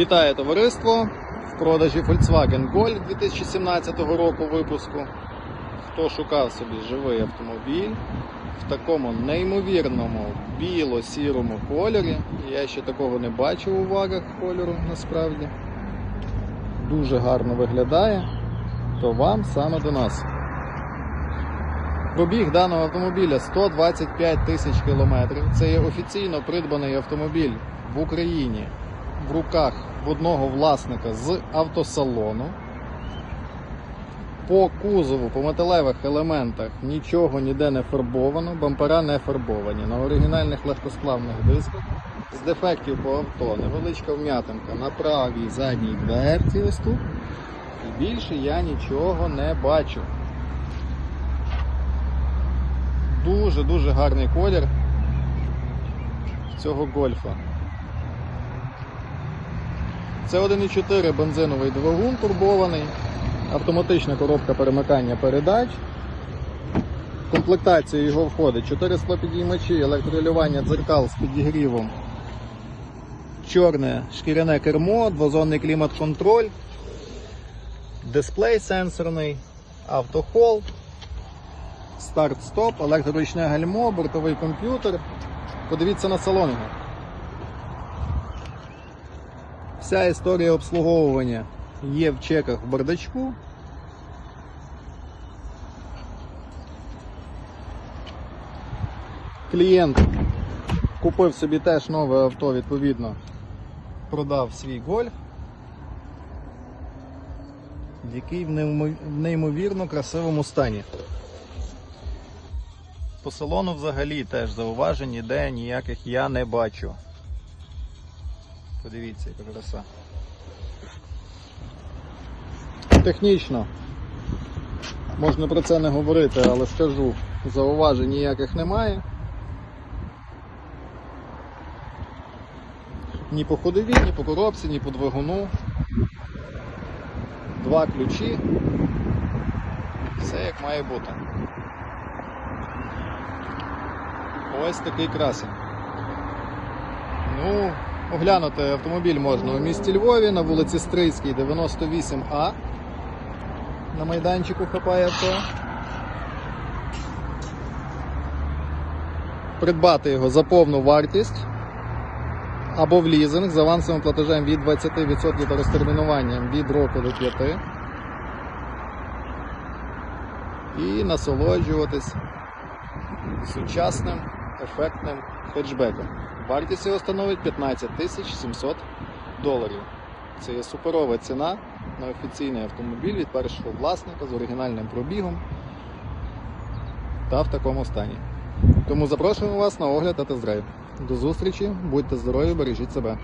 Вітаю товариство! В продажі Volkswagen Golf 2017 року випуску. Хто шукав собі живий автомобіль в такому неймовірному біло-сірому кольорі, я ще такого не бачив у вагах кольору насправді. Дуже гарно виглядає, то вам саме до нас. Пробіг даного автомобіля 125 тисяч кілометрів. Це є офіційно придбаний автомобіль в Україні в руках в одного власника з автосалону. По кузову, по металевих елементах нічого ніде не фарбовано, бампера не фарбовані. На оригінальних легкосплавних дисках. З дефектів по авто невеличка вм'ятинка на правій задній дверці ось тут. І більше я нічого не бачу. Дуже-дуже гарний колір цього гольфа. Це 1,4 бензиновий двигун турбований, автоматична коробка перемикання передач. В комплектацію його входить 4 склопідіймачі, електролювання дзеркал з підігрівом, чорне шкіряне кермо, двозонний клімат-контроль, дисплей сенсорний, автохолд, старт-стоп, електроручне гальмо, бортовий комп'ютер. Подивіться на салон. його. Вся історія обслуговування є в чеках в бардачку. Клієнт купив собі теж нове авто, відповідно, продав свій гольф, який в неймовірно красивому стані. По салону взагалі теж зауважень ніде ніяких я не бачу. Подивіться, яка краса. Технічно. Можна про це не говорити, але скажу, зауважень ніяких немає. Ні по ходові, ні по коробці, ні по двигуну. Два ключі. Все як має бути. Ось такий красень. Ну, оглянути автомобіль можна у місті Львові на вулиці Стрийській, 98А. На майданчику хапає авто. Придбати його за повну вартість або в лізинг з авансовим платежем від 20% та розтермінуванням від року до 5. І насолоджуватись сучасним ефектним хетчбеком. Вартість його становить 15 тисяч 700 доларів. Це є суперова ціна на офіційний автомобіль від першого власника з оригінальним пробігом та в такому стані. Тому запрошуємо вас на огляд та тест-драйв. До зустрічі, будьте здорові, бережіть себе.